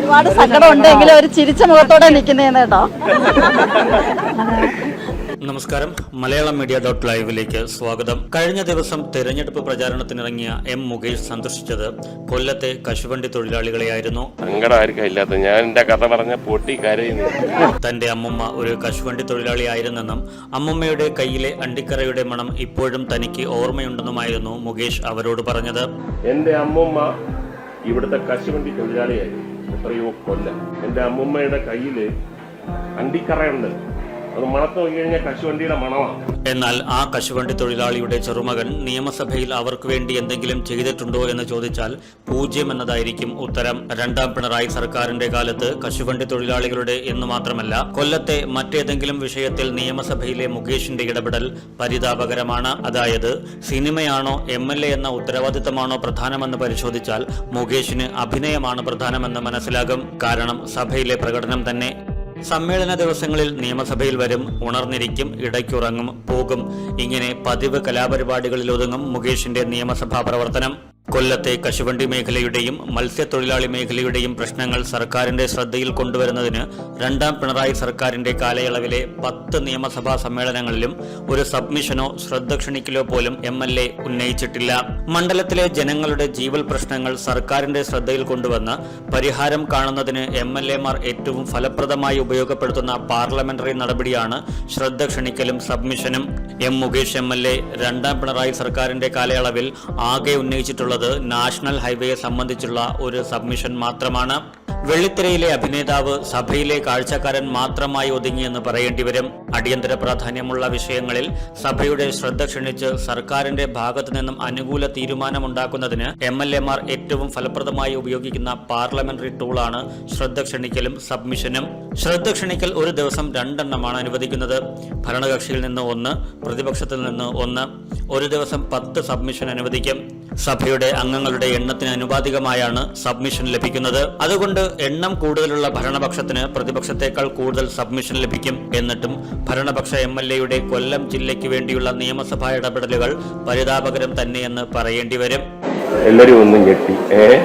ഒരുപാട് സങ്കടം ഉണ്ടെങ്കിലും ഒരു ചിരിച്ച മുഖത്തോടെ നിൽക്കുന്നേന്ന് കേട്ടോ. നമസ്കാരം. മലയാളം മീഡിയ ഡോട്ട് ലൈവിലേക്ക് സ്വാഗതം. കഴിഞ്ഞ ദിവസം തെരഞ്ഞെടുപ്പ് പ്രചാരണത്തിനിറങ്ങിയ എം മുകേഷ് സന്ദർശിച്ചത് കൊല്ലത്തെ കശുവണ്ടി തൊഴിലാളികളെയായിരുന്നു. സങ്കടം ആർക്കാ ഇല്ലാത്ത ഞാൻ എന്റെ കഥ പറഞ്ഞ പൊട്ടി കരയുന്നു. തന്റെ അമ്മമ്മ ഒരു കശുവണ്ടി തൊഴിലാളിയായിരുന്നെന്നും അമ്മമ്മയുടെ കയ്യിലെ അണ്ടിക്കറയുടെ മണം ഇപ്പോഴും തനിക്ക് ഓർമ്മയുണ്ടെന്നുമായിരുന്നു മുകേഷ് അവരോട് പറഞ്ഞത്. എന്റെ അമ്മമ്മ ഇവിടുത്തെ കശുവണ്ടി തൊഴിലാളിയായിരുന്നു എത്രയോ കൊല്ലം. എന്റെ അമ്മുമ്മയുടെ കയ്യിൽ അണ്ടിക്കറയുണ്ട്. അത് മണത്ത് നോക്കി കഴിഞ്ഞാൽ കശുവണ്ടിയുടെ മണമാണ് എന്നാൽ ആ കശുവണ്ടി തൊഴിലാളിയുടെ ചെറുമകൻ നിയമസഭയിൽ അവർക്ക് വേണ്ടി എന്തെങ്കിലും ചെയ്തിട്ടുണ്ടോ എന്ന് ചോദിച്ചാൽ പൂജ്യം എന്നതായിരിക്കും ഉത്തരം. രണ്ടാം പിണറായി സർക്കാരിന്റെ കാലത്ത് കശുവണ്ടി തൊഴിലാളികളുടെ എന്ന് മാത്രമല്ല കൊല്ലത്തെ മറ്റേതെങ്കിലും വിഷയത്തിൽ നിയമസഭയിലെ മുകേഷിന്റെ ഇടപെടൽ പരിതാപകരമാണ്. അതായത് സിനിമയാണോ എം എൽ എ എന്ന ഉത്തരവാദിത്തമാണോ പ്രധാനമെന്ന് പരിശോധിച്ചാൽ മുകേഷിന് അഭിനയമാണ് പ്രധാനമെന്ന് മനസ്സിലാകും. കാരണം സഭയിലെ പ്രകടനം തന്നെ സമ്മേളന ദിവസങ്ങളിൽ നിയമസഭയിൽ വരും ഉണർന്നിരിക്കും ഇടയ്ക്കുറങ്ങും പോകും. ഇങ്ങനെ പതിവ് കലാപരിപാടികളിൽ ഒതുങ്ങും മുകേഷിന്റെ നിയമസഭാ പ്രവർത്തനം. കൊല്ലത്തെ കശുവണ്ടി മേഖലയുടെയും മത്സ്യത്തൊഴിലാളി മേഖലയുടെയും പ്രശ്നങ്ങൾ സർക്കാരിന്റെ ശ്രദ്ധയിൽ കൊണ്ടുവരുന്നതിന് രണ്ടാം പിണറായി സർക്കാരിന്റെ കാലയളവിലെ പത്ത് നിയമസഭാ സമ്മേളനങ്ങളിലും ഒരു സബ്മിഷനോ ശ്രദ്ധ ക്ഷണിക്കലോ പോലും എം എൽ എ ഉന്നയിച്ചിട്ടില്ല. മണ്ഡലത്തിലെ ജനങ്ങളുടെ ജീവൽ പ്രശ്നങ്ങൾ സർക്കാരിന്റെ ശ്രദ്ധയിൽ കൊണ്ടുവന്ന് പരിഹാരം കാണുന്നതിന് എം എൽ എമാർ ഏറ്റവും ഫലപ്രദമായി ഉപയോഗപ്പെടുത്തുന്ന പാർലമെന്ററി നടപടിയാണ് ശ്രദ്ധ ക്ഷണിക്കലും സബ്മിഷനും. M Mukesh M L A രണ്ടാം പിണറായി സർക്കാരിന്റെ കാലയളവിൽ ആകെ ഉന്നയിച്ചിട്ടുള്ളത് നാഷണൽ ഹൈവേയെ സംബന്ധിച്ചുള്ള ഒരു സബ്മിഷൻ മാത്രമാണ്. വെള്ളിത്തിരയിലെ അഭിനേതാവ് സഭയിലെ കാഴ്ചക്കാരൻ മാത്രമായി ഒതുങ്ങിയെന്ന് പറയേണ്ടി വരും. അടിയന്തര പ്രാധാന്യമുള്ള വിഷയങ്ങളിൽ സഭയുടെ ശ്രദ്ധ ക്ഷണിച്ച് സർക്കാരിന്റെ ഭാഗത്തു നിന്നും അനുകൂല തീരുമാനമുണ്ടാക്കുന്നതിന് എം എൽ എമാർ ഏറ്റവും ഫലപ്രദമായി ഉപയോഗിക്കുന്ന പാർലമെന്ററി ടൂളാണ് ശ്രദ്ധ ക്ഷണിക്കലും സബ്മിഷനും. ശ്രദ്ധ ക്ഷണിക്കൽ ഒരു ദിവസം രണ്ടെണ്ണമാണ് അനുവദിക്കുന്നത്. ഭരണകക്ഷിയിൽ നിന്ന് ഒന്ന് പ്രതിപക്ഷത്തിൽ നിന്ന് ഒന്ന്. ഒരു ദിവസം പത്ത് സബ്മിഷൻ അനുവദിക്കും. സഭയുടെ അംഗങ്ങളുടെ എണ്ണത്തിന് അനുപാതികമായാണ് സബ്മിഷൻ ലഭിക്കുന്നത്. അതുകൊണ്ട് എണ്ണം കൂടുതലുള്ള ഭരണപക്ഷത്തിന് പ്രതിപക്ഷത്തേക്കാൾ കൂടുതൽ സബ്മിഷൻ ലഭിക്കും എന്നിട്ടും ഭരണപക്ഷ എം എൽ എയുടെ കൊല്ലം ജില്ലയ്ക്ക് വേണ്ടിയുള്ള നിയമസഭാ ഇടപെടലുകൾ പരിതാപകരം തന്നെയെന്ന് പറയേണ്ടി വരും എല്ലാരും ഒന്നും ഞെട്ടി. ഏ?